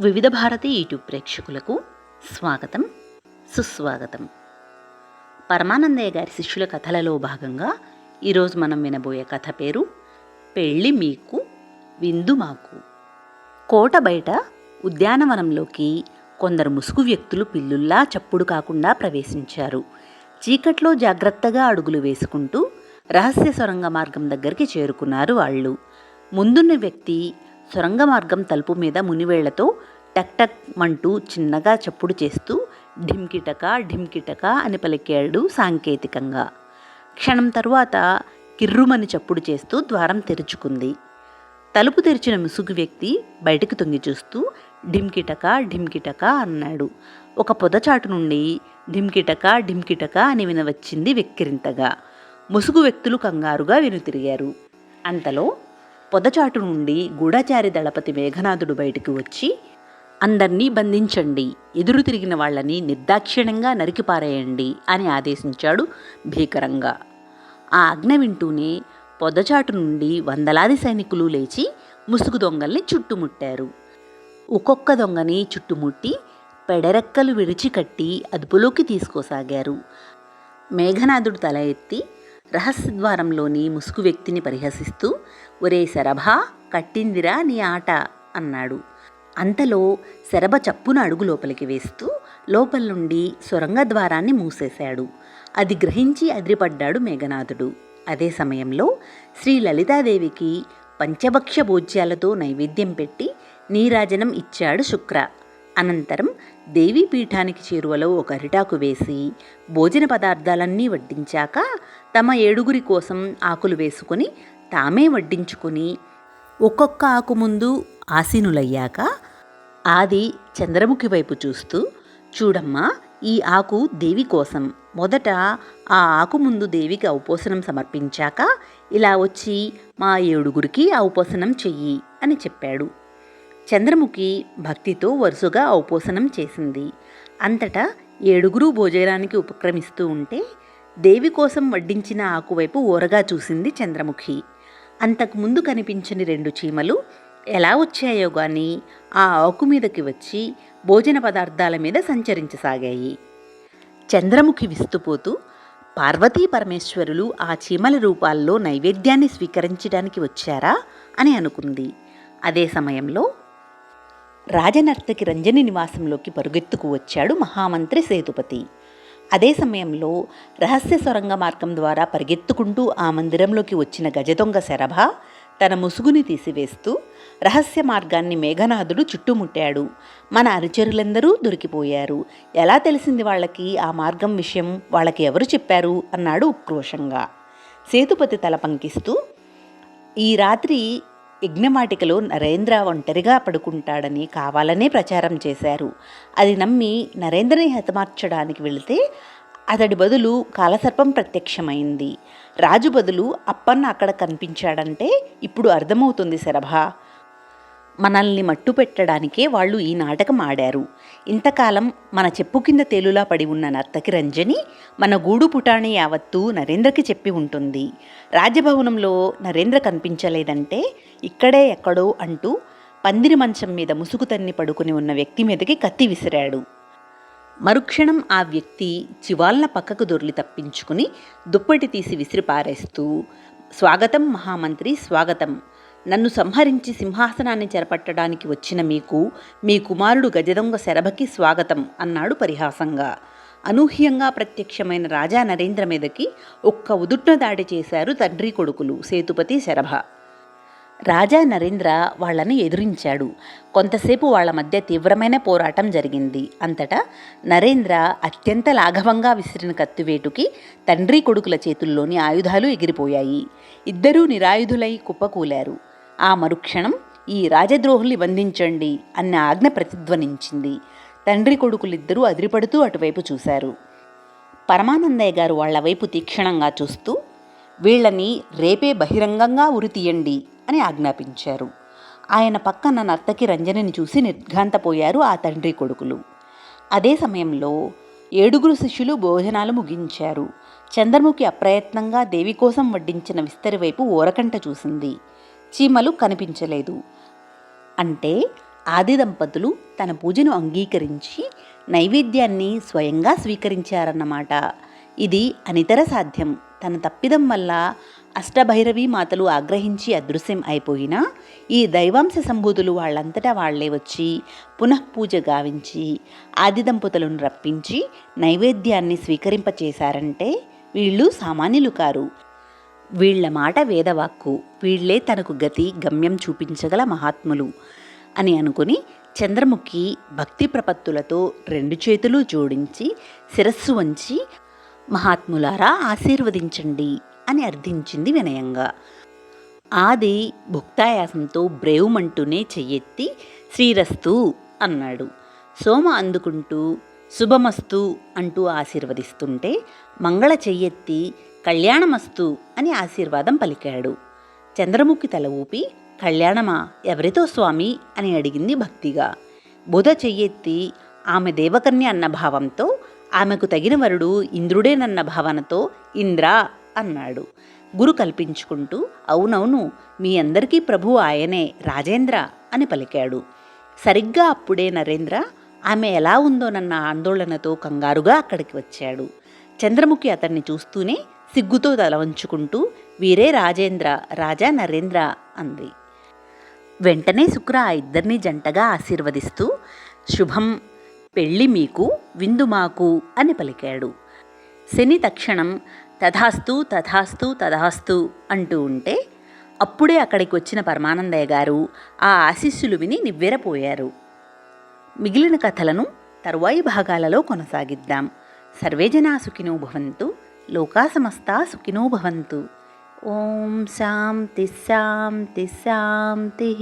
వివిధ భారతి యూట్యూబ్ ప్రేక్షకులకు స్వాగతం సుస్వాగతం. పరమానందయ్య గారి శిష్యుల కథలలో భాగంగా ఈరోజు మనం వినబోయే కథ పేరు పెళ్ళి మీకు విందు మాకు. కోట బయట ఉద్యానవనంలోకి కొందరు ముసుగు వ్యక్తులు పిల్లుల్లా చప్పుడు కాకుండా ప్రవేశించారు. చీకట్లో జాగ్రత్తగా అడుగులు వేసుకుంటూ రహస్య సొరంగ మార్గం దగ్గరికి చేరుకున్నారు వాళ్ళు. ముందున్న వ్యక్తి సొరంగ మార్గం తలుపు మీద మునివేళ్ళతో టక్ టక్ మంటూ చిన్నగా చప్పుడు చేస్తూ ఢిమ్కిటక ఢిమ్కిటక అని పలికాడు సాంకేతికంగా. క్షణం తరువాత కిర్రుమని చప్పుడు చేస్తూ ద్వారం తెరుచుకుంది. తలుపు తెరిచిన ముసుగు వ్యక్తి బయటకు తొంగి చూస్తూ ఢిమ్కిటక ఢిమ్కిటక అన్నాడు. ఒక పొదచాటు నుండి ఢిమ్కిటక ఢిమ్కిటక అని వినవచ్చింది వెక్కిరింతగా. ముసుగు వ్యక్తులు కంగారుగా వెనుతిరిగారు అంతలో పొదచాటు నుండి గూఢచారి దళపతి మేఘనాథుడు బయటికి వచ్చి అందర్నీ బంధించండి ఎదురు తిరిగిన వాళ్ళని నిర్దాక్షిణ్యంగా నరికిపారేయండి అని ఆదేశించాడు భీకరంగా. ఆ ఆజ్ఞ వింటూనే పొదచాటు నుండి వందలాది సైనికులు లేచి ముసుగు దొంగల్ని చుట్టుముట్టారు. ఒక్కొక్క దొంగని చుట్టుముట్టి పెడరెక్కలు విరిచి కట్టి అదుపులోకి తీసుకోసాగారు మేఘనాథుడు తల ఎత్తి రహస్యద్వారంలోని ముసుగు వ్యక్తిని పరిహసిస్తూ ఒరే శరభా కట్టిందిరా నీ ఆట అన్నాడు. అంతలో శరభ చప్పున అడుగు లోపలికి వేస్తూ లోపల నుండి సొరంగ ద్వారాన్ని మూసేశాడు. అది గ్రహించి అదిరిపడ్డాడు మేఘనాథుడు. అదే సమయంలో శ్రీ లలితాదేవికి పంచభక్ష భోజ్యాలతో నైవేద్యం పెట్టి నీరాజనం ఇచ్చాడు శుక్ర. అనంతరం దేవీ పీఠానికి చేరువలో ఒక అరిటాకు వేసి భోజన పదార్థాలన్నీ వడ్డించాక తమ ఏడుగురి కోసం ఆకులు వేసుకొని తామే వడ్డించుకొని ఒక్కొక్క ఆకు ముందు ఆసీనులయ్యాక ఆది చంద్రముఖి వైపు చూస్తూ చూడమ్మా ఈ ఆకు దేవి కోసం. మొదట ఆ ఆకు ముందు దేవికి ఔపోసనం సమర్పించాక ఇలా వచ్చి మా ఏడుగురికి ఔపోసనం చెయ్యి అని చెప్పాడు. చంద్రముఖి భక్తితో వరుసగా ఔపోసనం చేసింది. అంతటా ఏడుగురు భోజనానికి ఉపక్రమిస్తూ ఉంటే దేవి కోసం వడ్డించిన ఆకువైపు ఓరగా చూసింది చంద్రముఖి. అంతకుముందు కనిపించని రెండు చీమలు ఎలా వచ్చాయో గాని ఆ ఆకు మీదకి వచ్చి భోజన పదార్థాల మీద సంచరించసాగాయి. చంద్రముఖి విస్తుపోతూ పార్వతీ పరమేశ్వరులు ఆ చీమల రూపాల్లో నైవేద్యాన్ని స్వీకరించడానికి వచ్చారా? అని అనుకుంది. అదే సమయంలో రాజనర్తకి రంజని నివాసంలోకి పరుగెత్తుకు వచ్చాడు మహామంత్రి సేతుపతి. అదే సమయంలో రహస్య సొరంగ మార్గం ద్వారా పరిగెత్తుకుంటూ ఆ మందిరంలోకి వచ్చిన గజదొంగ శరభ తన ముసుగుని తీసివేస్తూ రహస్య మార్గాన్ని మేఘనాథుడు చుట్టుముట్టాడు. మన అనుచరులందరూ దొరికిపోయారు. ఎలా తెలిసింది వాళ్ళకి? ఆ మార్గం విషయం వాళ్ళకి ఎవరు చెప్పారు? అన్నాడు ఉక్రోషంగా. సేతుపతి తల పంకిస్తూ ఈ రాత్రి యజ్ఞమాటికలో నరేంద్ర ఒంటరిగా పడుకుంటాడని కావాలనే ప్రచారం చేశారు. అది నమ్మి నరేంద్రని హతమార్చడానికి వెళితే అతడి బదులు కాలసర్పం ప్రత్యక్షమైంది. రాజు బదులు అప్పన్న అక్కడ కనిపించాడంటే ఇప్పుడు అర్థమవుతుంది శరభ. మనల్ని మట్టు పెట్టడానికే వాళ్ళు ఈ నాటకం ఆడారు. ఇంతకాలం మన చెప్పు కింద తేలులా పడి ఉన్న నర్తకి రంజని మన గూడు పుటాణి యావత్తు నరేంద్రకి చెప్పి ఉంటుంది. రాజభవనంలో నరేంద్ర కనిపించలేదంటే ఇక్కడే ఎక్కడో అంటూ పందిరి మంచం మీద ముసుగు తన్ని పడుకుని ఉన్న వ్యక్తి మీదకి కత్తి విసిరాడు. మరుక్షణం ఆ వ్యక్తి చివాల్న పక్కకు దొర్లి తప్పించుకుని దుప్పటి తీసి విసిరి పారేస్తూ స్వాగతం మహామంత్రి స్వాగతం. నన్ను సంహరించి సింహాసనాన్ని చెరపట్టడానికి వచ్చిన మీకు మీ కుమారుడు గజదొంగ శరభకి స్వాగతం అన్నాడు పరిహాసంగా. అనూహ్యంగా ప్రత్యక్షమైన రాజా నరేంద్ర మీదకి ఒక్క ఉదుట్న దాడి చేశారు తండ్రి కొడుకులు సేతుపతి శరభ. రాజా నరేంద్ర వాళ్ళను ఎదిరించాడు. కొంతసేపు వాళ్ళ మధ్య తీవ్రమైన పోరాటం జరిగింది. అంతటా నరేంద్ర అత్యంత లాఘవంగా విసిరిన కత్తివేటుకి తండ్రి కొడుకుల చేతుల్లోని ఆయుధాలు ఎగిరిపోయాయి. ఇద్దరూ నిరాయుధులై కుప్పకూలారు. ఆ మరుక్షణం ఈ రాజద్రోహుల్ని బంధించండి అన్న ఆజ్ఞ ప్రతిధ్వనించింది. తండ్రి కొడుకులిద్దరూ అదిరిపడుతూ అటువైపు చూశారు. పరమానందయ్య గారు వాళ్ళ వైపు తీక్షణంగా చూస్తూ వీళ్ళని రేపే బహిరంగంగా ఉరితీయండి అని ఆజ్ఞాపించారు. ఆయన పక్కన నర్తకి రంజనిని చూసి నిర్ఘాంతపోయారు ఆ తండ్రి కొడుకులు. అదే సమయంలో ఏడుగురు శిష్యులు భోజనాలు ముగించారు. చంద్రముఖి అప్రయత్నంగా దేవి కోసం వడ్డించిన విస్తరి వైపు ఓరకంట చూసింది. చీమలు కనిపించలేదు. అంటే ఆది దంపతులు తన పూజను అంగీకరించి నైవేద్యాన్ని స్వయంగా స్వీకరించారన్నమాట. ఇది అనితర సాధ్యం. తన తప్పిదం వల్ల అష్టభైరవి మాతలు ఆగ్రహించి అదృశ్యం అయిపోయినా ఈ దైవాంశ సంభూతులు వాళ్ళంతటా వాళ్ళే వచ్చి పునఃపూజ గావించి ఆది దంపతులను రప్పించి నైవేద్యాన్ని స్వీకరింపచేశారంటే వీళ్ళు సామాన్యులు కారు. వీళ్ళ మాట వేదవాక్కు వీళ్ళే తనకు గతి గమ్యం చూపించగల మహాత్ములు అని అనుకుని చంద్రముఖి భక్తి ప్రపత్తులతో రెండు చేతులు జోడించి శిరస్సు వంచి మహాత్ములారా ఆశీర్వదించండి. అని అర్థించింది వినయంగా. ఆది భుక్తాయాసంతో బ్రేవుమంటూనే చెయ్యెత్తి శ్రీరస్తు అన్నాడు. సోమ అందుకుంటూ శుభమస్తు అంటూ ఆశీర్వదిస్తుంటే మంగళ చెయ్యెత్తి కళ్యాణమస్తు అని ఆశీర్వాదం పలికాడు. చంద్రముఖి తల ఊపి కళ్యాణమా ఎవరితో స్వామి? అని అడిగింది భక్తిగా. బుధ చెయ్యెత్తి ఆమె దేవకన్య అన్న భావంతో ఆమెకు తగిన వరుడు ఇంద్రుడేనన్న భావనతో ఇంద్ర అన్నాడు. గురు కల్పించుకుంటూ అవునవును మీ అందరికీ ప్రభు ఆయనే రాజేంద్ర అని పలికాడు. సరిగ్గా అప్పుడే నరేంద్ర ఆమె ఎలా ఉందోనన్న ఆందోళనతో కంగారుగా అక్కడికి వచ్చాడు. చంద్రముఖి అతన్ని చూస్తూనే సిగ్గుతో తల వంచుకుంటూ వీరే రాజేంద్ర రాజా నరేంద్ర అంది. వెంటనే శుక్ర ఆ ఇద్దరిని జంటగా ఆశీర్వదిస్తూ శుభం పెళ్ళి మీకు విందు మాకు అని పలికాడు. శని తక్షణం తథాస్తు తథాస్తు తథాస్తు అంటూ ఉంటే అప్పుడే అక్కడికి వచ్చిన పరమానందయ్య గారు ఆ ఆశీస్సులు విని నివ్వెరపోయారు. మిగిలిన కథలను తరువాయి భాగాలలో కొనసాగిద్దాం. సర్వేజనా సుఖినో భవంతు లోకా సమస్తా సుఖినో భవంతు. ఓం శాంతి శాంతి శాంతి.